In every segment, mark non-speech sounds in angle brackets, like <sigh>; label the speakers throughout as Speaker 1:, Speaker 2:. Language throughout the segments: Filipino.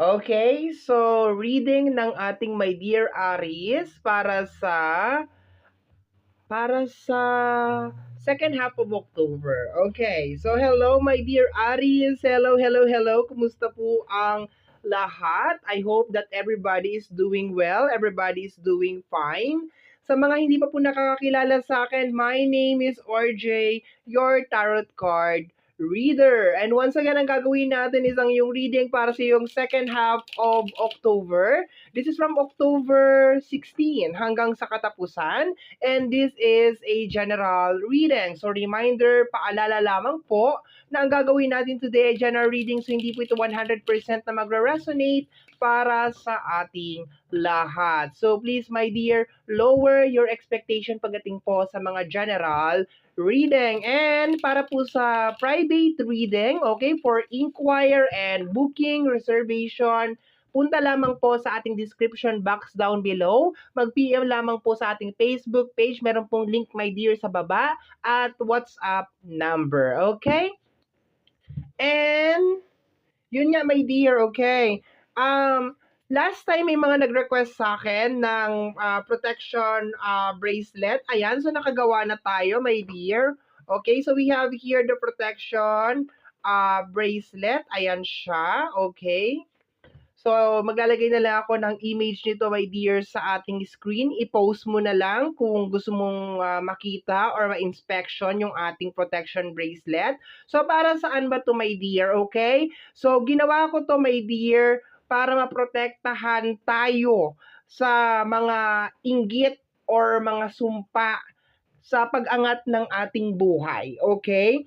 Speaker 1: Okay, so reading ng ating my dear Aries para sa para sa second half of October. Okay, so hello my dear Aries. Hello, hello, hello. Kumusta po ang lahat? I hope that everybody is doing well. Everybody is doing fine. Sa mga hindi pa po nakakakilala sa akin, my name is RJ, your tarot card reader. And once again, ang gagawin natin is ang yung reading para sa yung second half of October. This is from October 16 hanggang sa katapusan. And this is a general reading. So reminder, paalala lamang po na ang gagawin natin today ay general reading. So hindi po ito 100% na magre-resonate para sa ating lahat. So please, my dear, lower your expectation pagdating po sa mga general reading. And para po sa private reading, okay, for inquire and booking, reservation, punta lamang po sa ating description box down below. Mag-PM lamang po sa ating Facebook page. Meron pong link, my dear, sa baba at WhatsApp number. Okay? And, yun nga, my dear, okay? Um, last time may mga nag-request sa akin ng uh, protection uh, bracelet. Ayan, so nakagawa na tayo, my dear. Okay, so we have here the protection uh, bracelet. Ayan siya, okay. So, maglalagay na lang ako ng image nito, my dear, sa ating screen. I-post mo na lang kung gusto mong uh, makita or ma-inspection yung ating protection bracelet. So, para saan ba to my dear, okay? So, ginawa ko to, my dear, para maprotektahan tayo sa mga inggit or mga sumpa sa pag-angat ng ating buhay. Okay?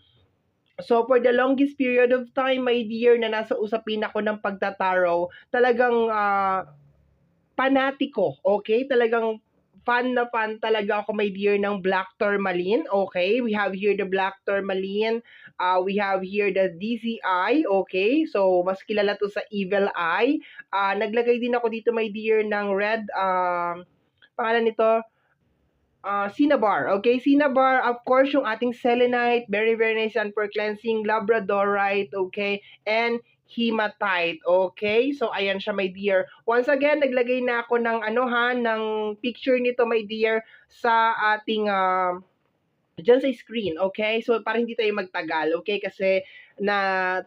Speaker 1: So, for the longest period of time, my dear, na nasa usapin ako ng pagtataro, talagang uh, panatiko, okay? Talagang fan na fan talaga ako, my dear, ng black tourmaline. Okay, we have here the black tourmaline. Uh, we have here the DCI. Okay, so mas kilala to sa Evil Eye. Uh, naglagay din ako dito, my dear, ng red, uh, pangalan nito, uh, Cinnabar. Okay, Cinnabar, of course, yung ating selenite, very, very nice and for cleansing, labradorite, okay, and hematite. Okay? So, ayan siya, my dear. Once again, naglagay na ako ng ano ha, ng picture nito, my dear, sa ating uh, dyan sa screen, okay? So, para hindi tayo magtagal, okay? Kasi, na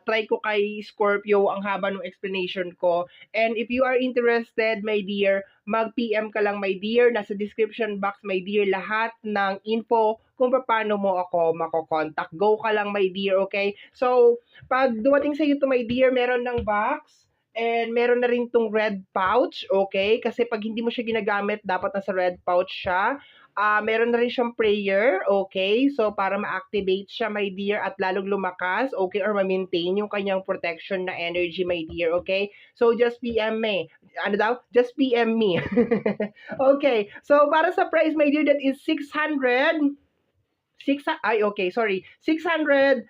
Speaker 1: try ko kay Scorpio ang haba ng explanation ko. And if you are interested, my dear, mag-PM ka lang, my dear. Nasa description box, my dear, lahat ng info kung paano mo ako makokontakt. Go ka lang, my dear, okay? So, pag dumating sa iyo to, my dear, meron ng box. And meron na rin tong red pouch, okay? Kasi pag hindi mo siya ginagamit, dapat nasa red pouch siya. Uh, meron na rin siyang prayer, okay? So, para ma-activate siya, my dear, at lalong lumakas, okay? Or ma-maintain yung kanyang protection na energy, my dear, okay? So, just PM me. Ano daw? Just PM me. <laughs> okay. So, para sa price, my dear, that is 600. 6, ay, okay, sorry. 630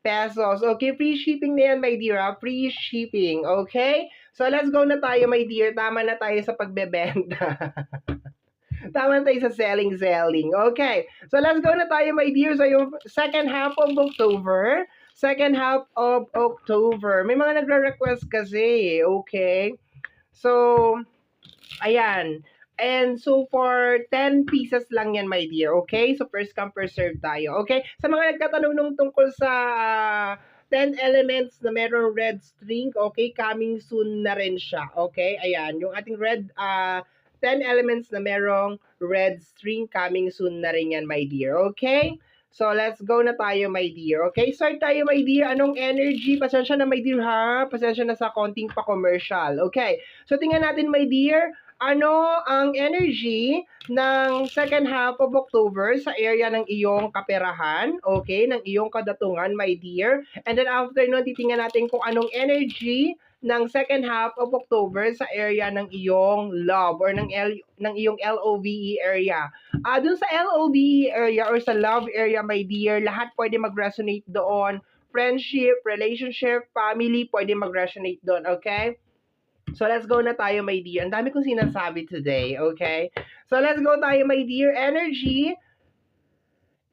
Speaker 1: pesos. Okay, free shipping na yan, my dear. Ha? Free shipping, okay? So, let's go na tayo, my dear. Tama na tayo sa pagbebenta. <laughs> <laughs> Tama tayo sa selling, selling. Okay. So, let's go na tayo, my dear, sa yung second half of October. Second half of October. May mga nagre-request kasi, okay? So, ayan. And so, for 10 pieces lang yan, my dear. Okay? So, first come, first serve tayo. Okay? Sa mga nagtatanong nung tungkol sa uh, 10 elements na meron red string, okay? Coming soon na rin siya. Okay? Ayan. Yung ating red, uh, 10 elements na merong red string coming soon na rin yan, my dear. Okay? So, let's go na tayo, my dear. Okay? Start tayo, my dear. Anong energy? Pasensya na, my dear, ha? Pasensya na sa konting pa-commercial. Okay? So, tingnan natin, my dear, ano ang energy ng second half of October sa area ng iyong kaperahan, okay, ng iyong kadatungan, my dear. And then after nun, titingnan natin kung anong energy ng second half of October sa area ng iyong love or ng L, ng iyong LOVE area. Ah, uh, dun sa LOVE area or sa love area, my dear, lahat pwede mag-resonate doon. Friendship, relationship, family, pwede mag-resonate doon, okay? So, let's go na tayo, my dear. Ang dami kong sinasabi today, okay? So, let's go tayo, my dear. Energy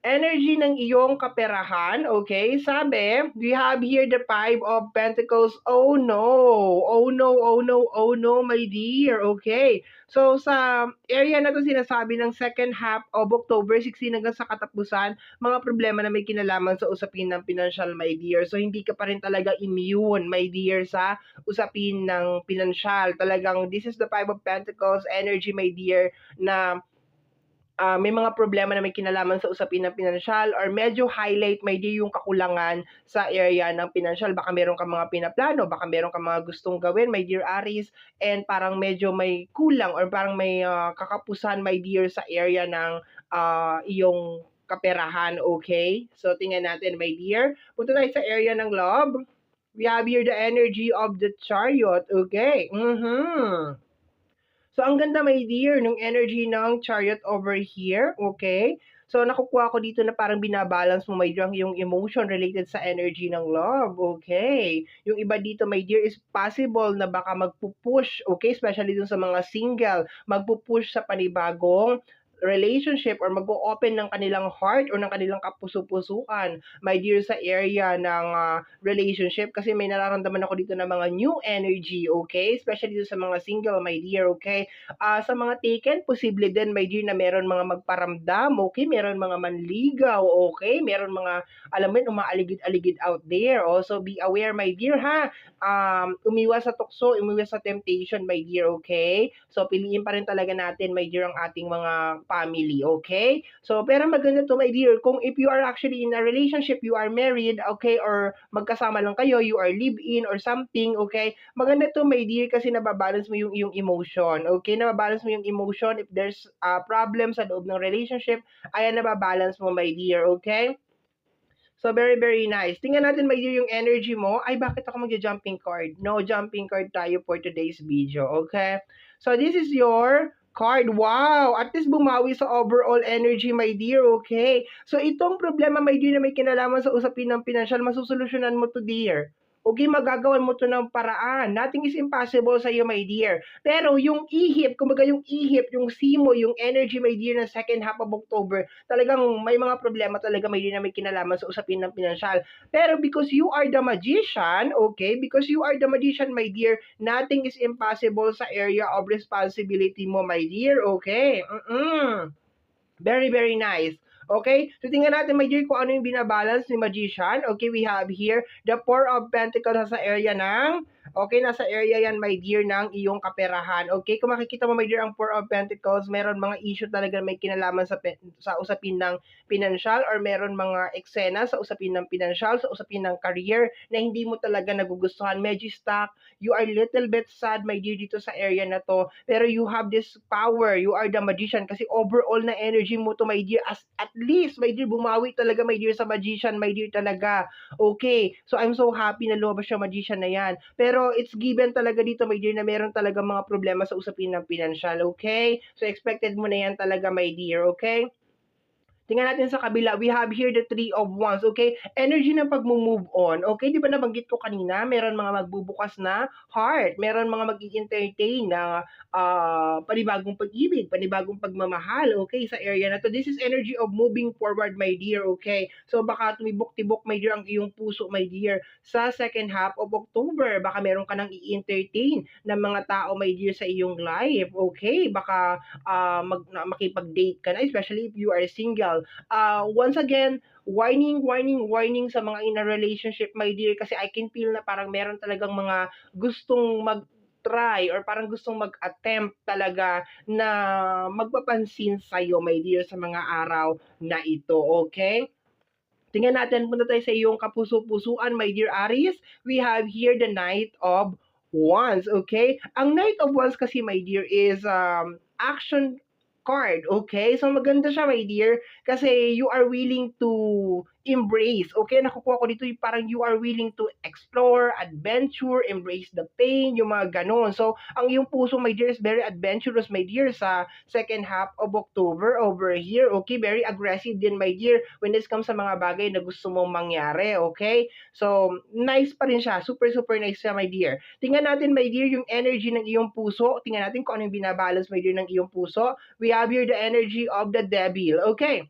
Speaker 1: energy ng iyong kaperahan, okay? Sabi, we have here the Five of Pentacles. Oh no! Oh no, oh no, oh no, my dear. Okay. So, sa area na to sinasabi ng second half of October 16 hanggang sa katapusan, mga problema na may kinalaman sa usapin ng financial, my dear. So, hindi ka pa rin talaga immune, my dear, sa usapin ng financial. Talagang, this is the Five of Pentacles energy, my dear, na uh, may mga problema na may kinalaman sa usapin ng pinansyal or medyo highlight may di yung kakulangan sa area ng pinansyal. Baka meron ka mga pinaplano, baka meron ka mga gustong gawin, my dear Aries, and parang medyo may kulang or parang may uh, kakapusan, my dear, sa area ng uh, iyong kaperahan, okay? So, tingnan natin, my dear. Punta tayo sa area ng love. We have here the energy of the chariot, okay? Mm-hmm. So, ang ganda, my dear, ng energy ng chariot over here, okay? So, nakukuha ko dito na parang binabalance mo, my dear, yung emotion related sa energy ng love, okay? Yung iba dito, my dear, is possible na baka magpupush, okay? Especially dun sa mga single, magpupush sa panibagong relationship or mag-open ng kanilang heart or ng kanilang kapuso-pusuan, my dear, sa area ng uh, relationship kasi may nararamdaman ako dito ng mga new energy, okay? Especially sa mga single, my dear, okay? Uh, sa mga taken, posible din, my dear, na meron mga magparamdam, okay? Meron mga manligaw, okay? Meron mga, alam mo umaaligid-aligid out there. Also, be aware, my dear, ha? Um, umiwas sa tukso, umiwas sa temptation, my dear, okay? So, piliin pa rin talaga natin, my dear, ang ating mga family, okay? So, pero maganda to, my dear, kung if you are actually in a relationship, you are married, okay, or magkasama lang kayo, you are live-in or something, okay? Maganda to, my dear, kasi nababalance mo yung, yung emotion, okay? Nababalance mo yung emotion. If there's uh, problem sa loob ng relationship, ayan, nababalance mo, my dear, okay? So, very, very nice. Tingnan natin, dear, yung energy mo. Ay, bakit ako magja-jumping card? No jumping card tayo for today's video, okay? So, this is your card. Wow! At least bumawi sa overall energy, my dear. Okay. So, itong problema, my dear, na may kinalaman sa usapin ng financial, masusolusyonan mo to, dear. Okay, magagawan mo to ng paraan. Nothing is impossible sa iyo, my dear. Pero yung ihip, kumbaga yung ihip, yung simo, yung energy, my dear, na second half of October, talagang may mga problema talaga, my dear, na may kinalaman sa usapin ng pinansyal. Pero because you are the magician, okay, because you are the magician, my dear, nothing is impossible sa area of responsibility mo, my dear, okay? Mm-mm. Very, very nice. Okay? So, tingnan natin, my dear, kung ano yung binabalance ni Magician. Okay, we have here the Four of Pentacles sa area ng Okay, nasa area yan, my dear, ng iyong kaperahan. Okay, kung makikita mo, my dear, ang Four of Pentacles, meron mga issue talaga may kinalaman sa, sa usapin ng financial or meron mga eksena sa usapin ng financial, sa usapin ng career na hindi mo talaga nagugustuhan. Medyo stuck. You are little bit sad, my dear, dito sa area na to. Pero you have this power. You are the magician kasi overall na energy mo to, my dear, as at least, my dear, bumawi talaga, my dear, sa magician, my dear, talaga. Okay, so I'm so happy na lumabas siya magician na yan. Pero pero it's given talaga dito, my dear, na meron talaga mga problema sa usapin ng financial, okay? So, expected mo na yan talaga, my dear, okay? Tingnan natin sa kabila, we have here the three of wands, okay? Energy ng pag-move on, okay? Di ba nabanggit ko kanina, meron mga magbubukas na heart, meron mga mag entertain na uh, panibagong pag-ibig, panibagong pagmamahal, okay? Sa area na to. This is energy of moving forward, my dear, okay? So baka tumibok-tibok, my dear, ang iyong puso, my dear, sa second half of October. Baka meron ka nang i-entertain ng mga tao, my dear, sa iyong life, okay? Baka uh, mag, makipag-date ka na, especially if you are single Uh, once again, warning, warning, warning sa mga in a relationship, my dear, kasi I can feel na parang meron talagang mga gustong mag try or parang gustong mag-attempt talaga na magpapansin sa'yo, my dear, sa mga araw na ito, okay? Tingnan natin, punta tayo sa iyong kapuso-pusuan, my dear Aries. We have here the Knight of Wands, okay? Ang Knight of Wands kasi, my dear, is um, action card, okay? So maganda siya, my dear, kasi you are willing to embrace. Okay, nakukuha ko dito yung parang you are willing to explore, adventure, embrace the pain, yung mga ganon. So, ang yung puso, my dear, is very adventurous, my dear, sa second half of October over here. Okay, very aggressive din, my dear, when this comes sa mga bagay na gusto mong mangyari. Okay? So, nice pa rin siya. Super, super nice siya, my dear. Tingnan natin, my dear, yung energy ng iyong puso. Tingnan natin kung ano yung binabalance, my dear, ng iyong puso. We have here the energy of the devil. Okay?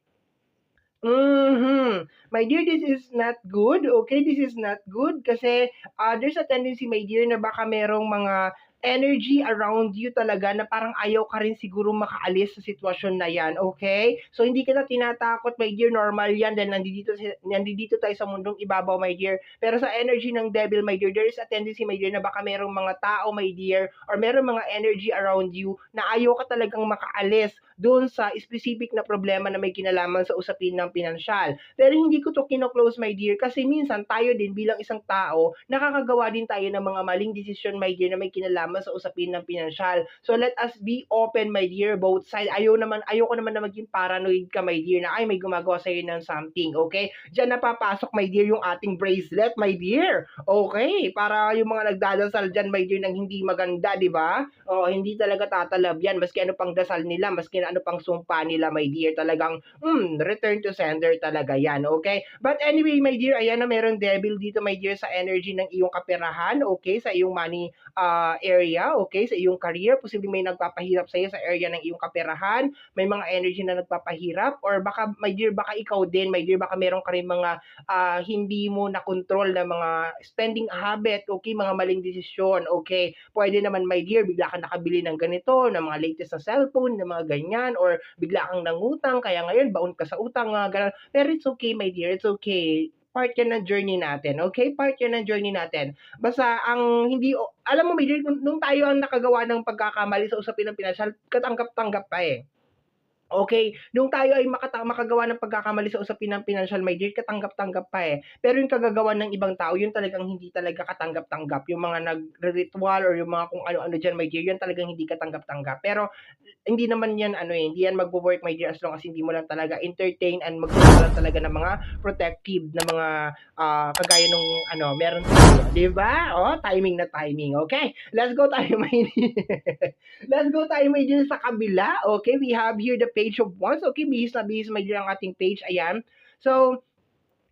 Speaker 1: Mhm. My dear, this is not good, okay? This is not good kasi, ah, there's a tendency, my dear, na baka merong mga energy around you talaga na parang ayaw ka rin siguro makaalis sa sitwasyon na yan, okay? So, hindi kita tinatakot, my dear, normal yan dahil nandito, nandito tayo sa mundong ibabaw, my dear. Pero sa energy ng devil, my dear, there is a tendency, my dear, na baka merong mga tao, my dear, or merong mga energy around you na ayaw ka talagang makaalis doon sa specific na problema na may kinalaman sa usapin ng pinansyal. Pero hindi ko to kino-close, my dear, kasi minsan tayo din bilang isang tao, nakakagawa din tayo ng mga maling desisyon, my dear, na may kinalaman sa usapin ng pinansyal. So let us be open, my dear, both side. Ayaw naman, ayaw ko naman na maging paranoid ka, my dear, na ay may gumagawa sa'yo ng something, okay? Diyan napapasok, my dear, yung ating bracelet, my dear. Okay, para yung mga nagdadasal dyan, my dear, ng hindi maganda, di ba? O, hindi talaga tatalab yan, maski ano pang dasal nila, maski ano pang sumpa nila, my dear, talagang, hmm, return to sender talaga yan, okay? But anyway, my dear, ayan na meron devil dito, my dear, sa energy ng iyong kaperahan, okay? Sa iyong money uh, area, okay? Sa iyong career, posibleng may nagpapahirap sa iyo sa area ng iyong kaperahan, may mga energy na nagpapahirap, or baka, my dear, baka ikaw din, my dear, baka meron ka rin mga uh, hindi mo na control na mga spending habit, okay? Mga maling desisyon, okay? Pwede naman, my dear, bigla ka nakabili ng ganito, ng mga latest na cellphone, ng mga ganyan, or bigla kang nangutang, kaya ngayon, baon ka sa utang, mga ganun. Pero it's okay, my dear, it's okay part yan ng journey natin. Okay? Part yan ng journey natin. Basta ang hindi, alam mo, Major, nung tayo ang nakagawa ng pagkakamali sa usapin ng pinansyal, katanggap-tanggap pa eh. Okay, nung tayo ay makata- makagawa ng pagkakamali sa usapin ng financial my dear, katanggap-tanggap pa eh. Pero yung kagagawa ng ibang tao, yun talagang hindi talaga katanggap-tanggap. Yung mga nag-ritual or yung mga kung ano-ano dyan, my dear, yun talagang hindi katanggap-tanggap. Pero hindi naman yan, ano eh, hindi yan magwo-work, my dear, as long as hindi mo lang talaga entertain and magkaroon lang talaga ng mga protective na mga uh, kagaya nung, ano, meron tayo. Di ba? Oh, timing na timing. Okay, let's go tayo, <laughs> my dear. let's go tayo, my dear, sa kabila. Okay, we have here the page of wands. Okay, bihis na bihis, my dear, ang ating page. Ayan. So,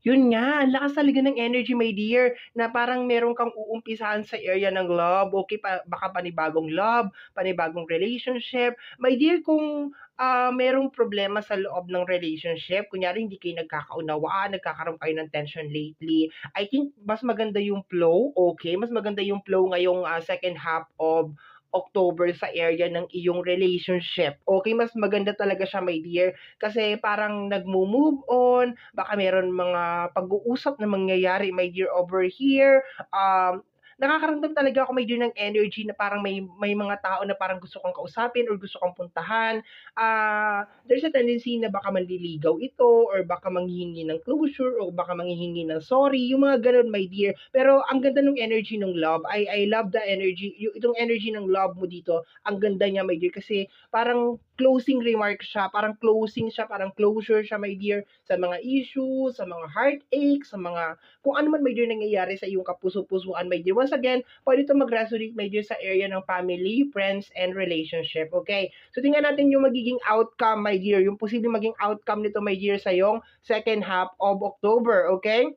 Speaker 1: yun nga, ang lakas talaga ng energy, my dear, na parang meron kang uumpisahan sa area ng love. Okay, pa, baka panibagong love, panibagong relationship. My dear, kung uh, merong problema sa loob ng relationship, kunyari hindi kayo nagkakaunawaan, nagkakaroon kayo ng tension lately, I think mas maganda yung flow, okay? Mas maganda yung flow ngayong uh, second half of October sa area ng iyong relationship. Okay, mas maganda talaga siya, my dear, kasi parang nagmo-move on, baka meron mga pag-uusap na mangyayari, my dear, over here. Um, nakakaramdam talaga ako may din ng energy na parang may may mga tao na parang gusto kong kausapin or gusto kong puntahan. Uh, there's a tendency na baka manliligaw ito or baka manghihingi ng closure or baka manghihingi ng sorry. Yung mga ganun, my dear. Pero ang ganda ng energy ng love. I, I love the energy. Yung, itong energy ng love mo dito, ang ganda niya, my dear. Kasi parang closing remark siya, parang closing siya, parang closure siya, my dear, sa mga issues, sa mga heartache, sa mga, kung ano man, my dear, nangyayari sa iyong kapuso-pusuan, my dear. Once again, pwede ito mag-resonate, dear, sa area ng family, friends, and relationship, okay? So, tingnan natin yung magiging outcome, my dear, yung posibleng maging outcome nito, my dear, sa iyong second half of October, okay?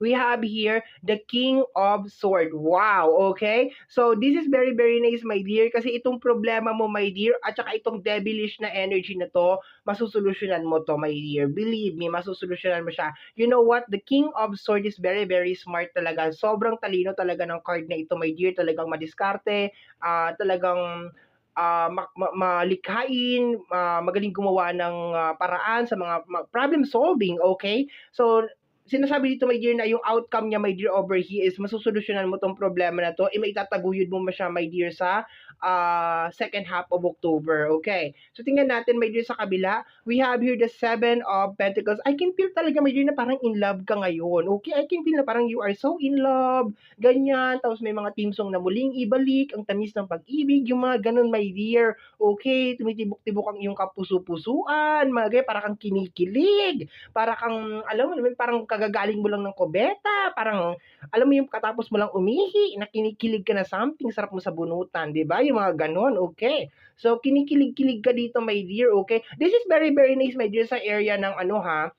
Speaker 1: We have here the King of Sword. Wow, okay? So, this is very, very nice, my dear, kasi itong problema mo, my dear, at saka itong devilish na energy na to, masusolusyonan mo to, my dear. Believe me, masusolusyonan mo siya. You know what? The King of Sword is very, very smart talaga. Sobrang talino talaga ng card na ito, my dear. Talagang madiskarte, uh, talagang uh, ma- ma- malikhain, uh, magaling gumawa ng uh, paraan sa mga problem solving, okay? So, sinasabi dito, my dear, na yung outcome niya, my dear, over here is masusolusyonan mo tong problema na to, eh, may itataguyod mo ma siya, my dear, sa uh, second half of October. Okay. So, tingnan natin, my dear, sa kabila. We have here the Seven of Pentacles. I can feel talaga, my dear, na parang in love ka ngayon. Okay. I can feel na parang you are so in love. Ganyan. Tapos may mga team song na muling ibalik. Ang tamis ng pag-ibig. Yung mga ganun, my dear. Okay. Tumitibok-tibok ang iyong kapuso-pusuan. Mga ganyan. Para kang kinikilig. Para kang, alam mo parang kagagaling mo lang ng kobeta. Parang, alam mo yung katapos mo lang umihi. Nakinikilig ka na something. Sarap mo sa bunutan. Diba? yung mga ganon, okay. So, kinikilig-kilig ka dito, my dear, okay. This is very, very nice, my dear, sa area ng ano ha,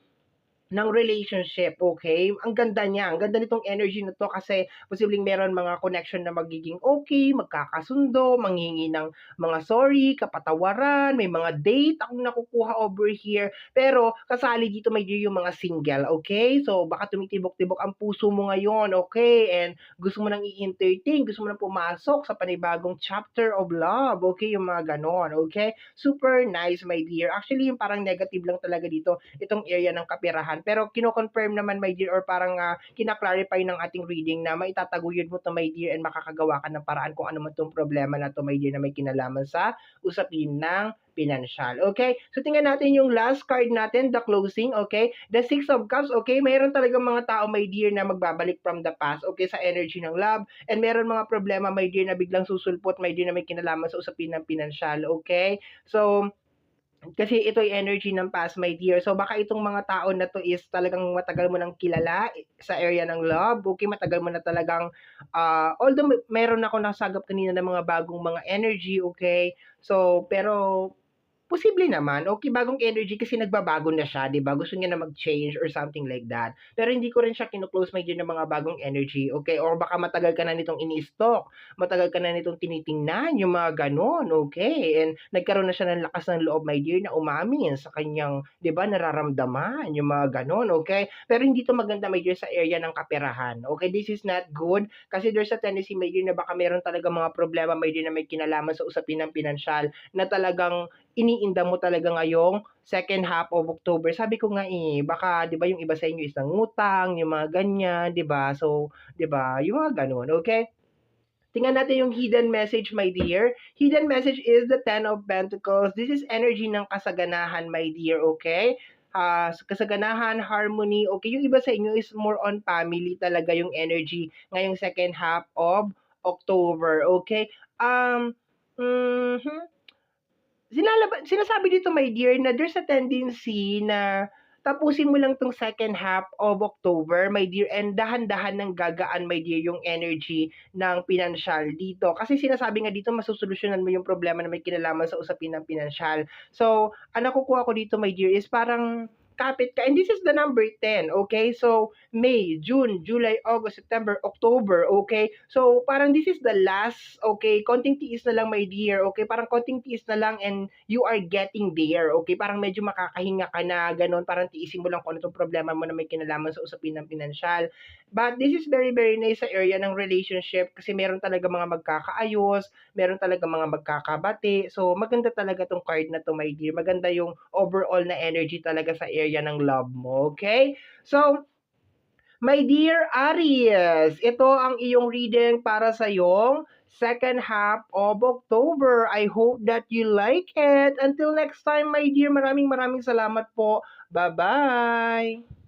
Speaker 1: ng relationship, okay? Ang ganda niya, ang ganda nitong energy na to kasi posibleng meron mga connection na magiging okay, magkakasundo, manghingi ng mga sorry, kapatawaran, may mga date akong nakukuha over here. Pero kasali dito may yung mga single, okay? So baka tumitibok-tibok ang puso mo ngayon, okay? And gusto mo nang i-entertain, gusto mo nang pumasok sa panibagong chapter of love, okay? Yung mga ganon, okay? Super nice, my dear. Actually, yung parang negative lang talaga dito, itong area ng kapirahan pero kino-confirm naman, my dear, or parang uh, kina-clarify ng ating reading na maitataguyod mo to, my dear, and makakagawa ka ng paraan kung ano man tong problema na to, my dear, na may kinalaman sa usapin ng pinansyal. Okay? So, tingnan natin yung last card natin, the closing, okay? The Six of Cups, okay? Mayroon talaga mga tao, my dear, na magbabalik from the past, okay? Sa energy ng love. And meron mga problema, my dear, na biglang susulpot, my dear, na may kinalaman sa usapin ng pinansyal, okay? So, kasi ito ay energy ng past, my dear. So, baka itong mga tao na to is talagang matagal mo nang kilala sa area ng love. Okay, matagal mo na talagang, uh, although meron ako nasagap kanina ng mga bagong mga energy, okay? So, pero Posible naman. Okay, bagong energy kasi nagbabago na siya, 'di ba? Gusto niya na mag-change or something like that. Pero hindi ko rin siya kino-close my ng mga bagong energy. Okay? Or baka matagal ka na nitong ini-stalk, matagal ka na nitong tinitingnan, yung mga ganon. Okay? And nagkaroon na siya ng lakas ng loob, my dear, na umamin sa kanyang, 'di ba, nararamdaman, yung mga ganon. Okay? Pero hindi to maganda, my dear, sa area ng kaperahan. Okay? This is not good kasi there's a tendency, my dear, na baka meron talaga mga problema, my dear, na may kinalaman sa usapin ng pinansyal na talagang iniinda mo talaga ngayong second half of October. Sabi ko nga eh, baka 'di ba yung iba sa inyo is nangutang, yung mga ganyan, 'di ba? So, 'di ba? Yung mga ganun, okay? Tingnan natin yung hidden message, my dear. Hidden message is the Ten of Pentacles. This is energy ng kasaganahan, my dear, okay? Uh, kasaganahan, harmony, okay? Yung iba sa inyo is more on family talaga yung energy ngayong second half of October, okay? Um, mm-hmm sinalaba, sinasabi dito, my dear, na there's a tendency na tapusin mo lang tong second half of October, my dear, and dahan-dahan ng gagaan, my dear, yung energy ng pinansyal dito. Kasi sinasabi nga dito, masusolusyonan mo yung problema na may kinalaman sa usapin ng pinansyal. So, ang nakukuha ko dito, my dear, is parang kapit ka. And this is the number 10, okay? So, May, June, July, August, September, October, okay? So, parang this is the last, okay? Konting tiis na lang, my dear, okay? Parang konting tiis na lang and you are getting there, okay? Parang medyo makakahinga ka na, ganun. Parang tiisin mo lang kung ano itong problema mo na may kinalaman sa usapin ng pinansyal. But this is very, very nice sa area ng relationship kasi meron talaga mga magkakaayos, meron talaga mga magkakabati. So, maganda talaga tong card na to, my dear. Maganda yung overall na energy talaga sa area area ng love mo. Okay? So, my dear Aries, ito ang iyong reading para sa iyong second half of October. I hope that you like it. Until next time, my dear, maraming maraming salamat po. Bye-bye!